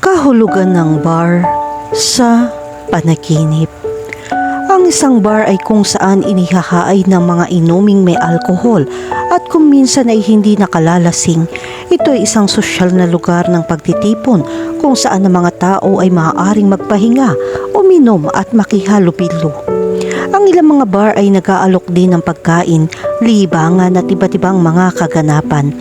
Kahulugan ng bar sa panaginip. Ang isang bar ay kung saan inihahaay ng mga inuming may alkohol at kung minsan ay hindi nakalalasing. Ito ay isang sosyal na lugar ng pagtitipon kung saan ang mga tao ay maaaring magpahinga, uminom at makihalubilo. Ang ilang mga bar ay nag-aalok din ng pagkain, libangan at iba't ibang mga kaganapan.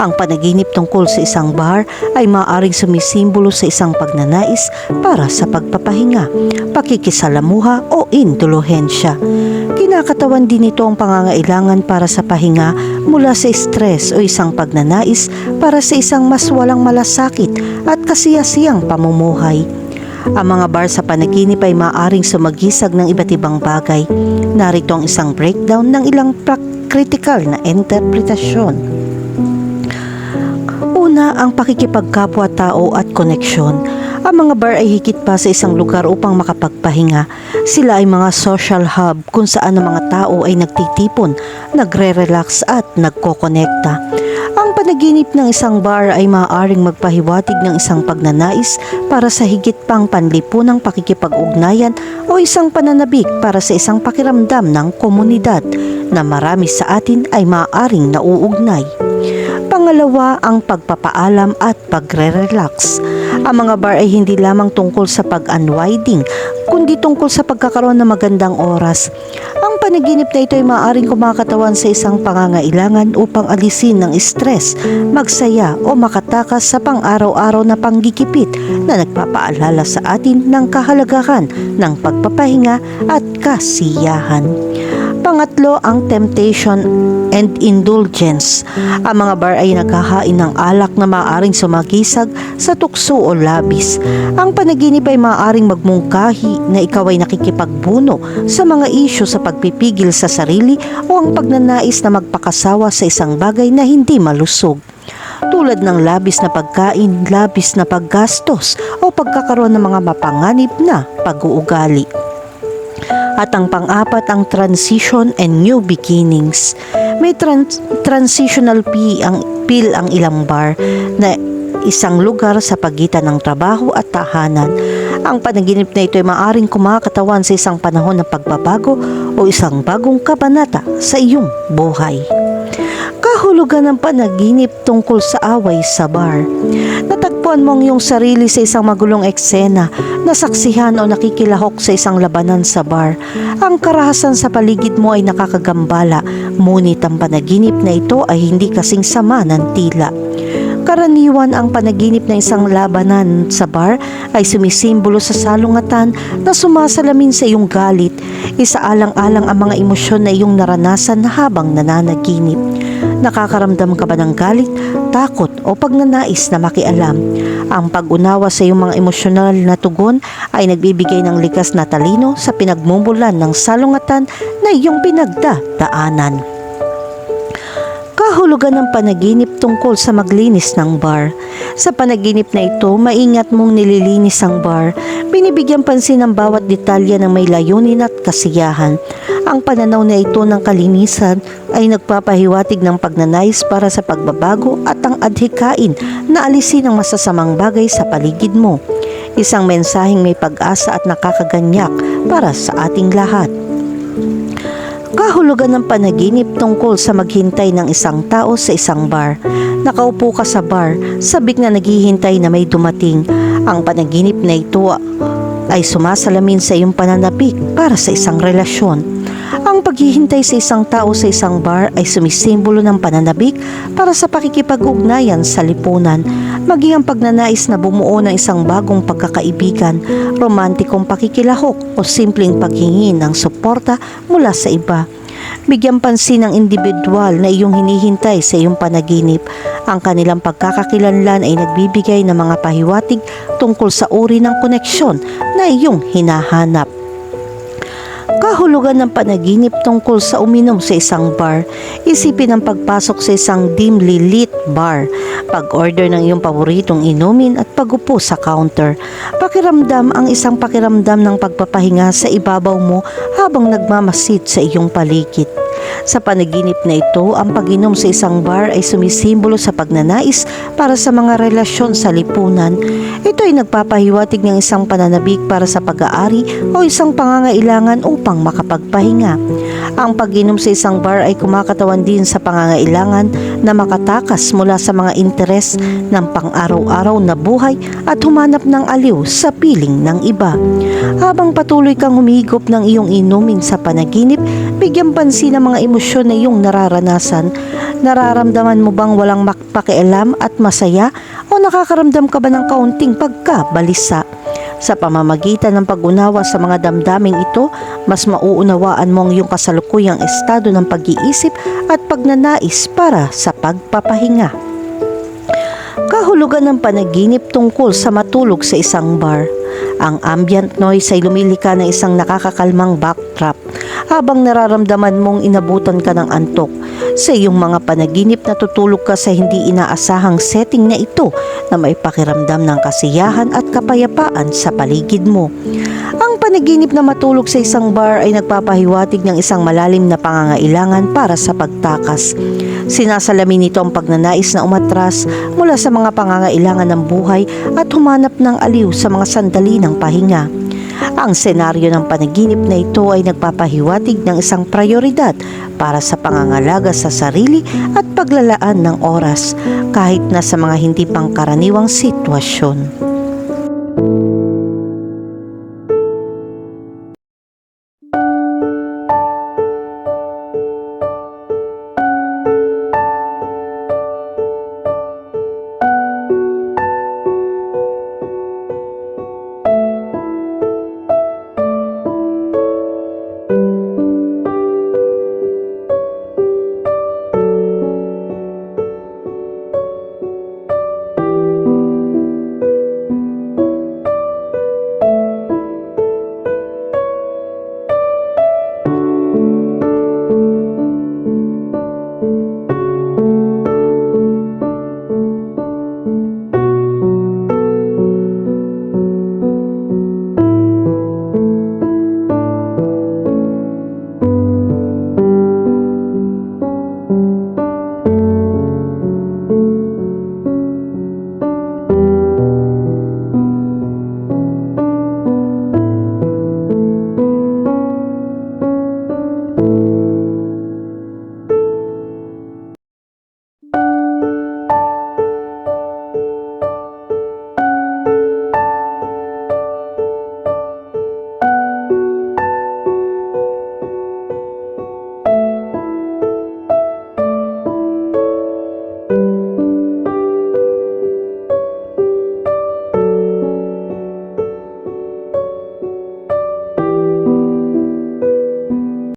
Ang panaginip tungkol sa isang bar ay maaaring sumisimbolo sa isang pagnanais para sa pagpapahinga, pakikisalamuha o indulhensya. Kinakatawan din ito ang pangangailangan para sa pahinga mula sa stress o isang pagnanais para sa isang mas walang malasakit at kasiyasiyang pamumuhay. Ang mga bar sa panaginip ay maaaring sumagisag ng iba't ibang bagay. Narito ang isang breakdown ng ilang critical na interpretasyon. Una, ang pakikipagkapwa-tao at koneksyon. Ang mga bar ay higit pa sa isang lugar upang makapagpahinga. Sila ay mga social hub kung saan ang mga tao ay nagtitipon, nagre-relax at nagkokonekta. Ang panaginip ng isang bar ay maaaring magpahiwatig ng isang pagnanais para sa higit pang panlipunang pakikipag-ugnayan o isang pananabik para sa isang pakiramdam ng komunidad na marami sa atin ay maaaring nauugnay. Pangalawa, ang pagpapaalam at pagre-relax. Ang mga bar ay hindi lamang tungkol sa pag-unwinding, kundi tungkol sa pagkakaroon ng magandang oras. Ang panaginip na ito ay maaaring kumakatawan sa isang pangangailangan upang alisin ng stress, magsaya o makatakas sa pang-araw-araw na panggigipit na nagpapaalala sa atin ng kahalagahan ng pagpapahinga at kasiyahan. Pangatlo, ang temptation and indulgence. Ang mga bar ay naghahain ng alak na maaaring sumagisag sa tukso o labis. Ang panaginip ay maaaring magmungkahi na ikaw ay nakikipagbuno sa mga isyo sa pagpipigil sa sarili o ang pagnanais na magpakasawa sa isang bagay na hindi malusog tulad ng labis na pagkain, labis na paggastos o pagkakaroon ng mga mapanganib na pag-uugali. At ang pang-apat ang transition and new beginnings. May trans- transitional P ang pill ang ilang bar na isang lugar sa pagitan ng trabaho at tahanan. Ang panaginip na ito ay maaring kumakatawan sa isang panahon ng pagbabago o isang bagong kabanata sa iyong buhay. Kahulugan ng panaginip tungkol sa away sa bar. Natagpuan mo ang iyong sarili sa isang magulong eksena, nasaksihan o nakikilahok sa isang labanan sa bar. Ang karahasan sa paligid mo ay nakakagambala, ngunit ang panaginip na ito ay hindi kasing sama ng tila. Karaniwan ang panaginip ng isang labanan sa bar ay sumisimbolo sa salungatan na sumasalamin sa iyong galit, isaalang-alang ang mga emosyon na iyong naranasan habang nananaginip. Nakakaramdam ka ba ng galit, takot o pagnanais na makialam? Ang pag-unawa sa iyong mga emosyonal na tugon ay nagbibigay ng likas na talino sa pinagmumulan ng salungatan na iyong pinagdadaanan. Kahulugan ng panaginip tungkol sa maglinis ng bar. Sa panaginip na ito, maingat mong nililinis ang bar. Binibigyan pansin ang bawat detalye ng may layunin at kasiyahan. Ang pananaw na ito ng kalinisan ay nagpapahiwatig ng pagnanais para sa pagbabago at ang adhikain na alisin ang masasamang bagay sa paligid mo. Isang mensaheng may pag-asa at nakakaganyak para sa ating lahat. Kahulugan ng panaginip tungkol sa maghintay ng isang tao sa isang bar. Nakaupo ka sa bar, sabik na naghihintay na may dumating. Ang panaginip na ito ay sumasalamin sa iyong pananapik para sa isang relasyon. Ang paghihintay sa isang tao sa isang bar ay sumisimbolo ng pananabik para sa pakikipag-ugnayan sa lipunan, maging ang pagnanais na bumuo ng isang bagong pagkakaibigan, romantikong pakikilahok o simpleng paghingi ng suporta mula sa iba. Bigyan pansin ng individual na iyong hinihintay sa iyong panaginip. Ang kanilang pagkakakilanlan ay nagbibigay ng mga pahiwatig tungkol sa uri ng koneksyon na iyong hinahanap. Kahulugan ng panaginip tungkol sa uminom sa isang bar. Isipin ang pagpasok sa isang dimly lit bar, pag-order ng iyong paboritong inumin at pagupo sa counter. Pakiramdam ang isang pakiramdam ng pagpapahinga sa ibabaw mo habang nagmamasid sa iyong paligid. Sa panaginip na ito, ang pag-inom sa isang bar ay sumisimbolo sa pagnanais para sa mga relasyon sa lipunan. Ito ay nagpapahiwatig ng isang pananabik para sa pag-aari o isang pangangailangan upang makapagpahinga. Ang pag-inom sa isang bar ay kumakatawan din sa pangangailangan na makatakas mula sa mga interes ng pang-araw-araw na buhay at humanap ng aliw sa piling ng iba. Habang patuloy kang humigop ng iyong inumin sa panaginip, bigyan pansin ang mga emosyon na iyong nararanasan. Nararamdaman mo bang walang makpakialam at masaya o nakakaramdam ka ba ng kaunting pagkabalisa? Sa pamamagitan ng pag-unawa sa mga damdaming ito, mas mauunawaan mo ang iyong kasalukuyang estado ng pag-iisip at pagnanais para sa pagpapahinga. Kahulugan ng panaginip tungkol sa matulog sa isang bar. Ang ambient noise ay lumilika ng isang nakakakalmang backdrop habang nararamdaman mong inabutan ka ng antok. Sa iyong mga panaginip natutulog ka sa hindi inaasahang setting na ito na may pakiramdam ng kasiyahan at kapayapaan sa paligid mo. Ang panaginip na matulog sa isang bar ay nagpapahiwatig ng isang malalim na pangangailangan para sa pagtakas. Sinasalamin nito ang pagnanais na umatras mula sa mga pangangailangan ng buhay at humanap ng aliw sa mga sandali ng pahinga. Ang senaryo ng panaginip na ito ay nagpapahiwatig ng isang prioridad para sa pangangalaga sa sarili at paglalaan ng oras kahit na sa mga hindi pangkaraniwang sitwasyon.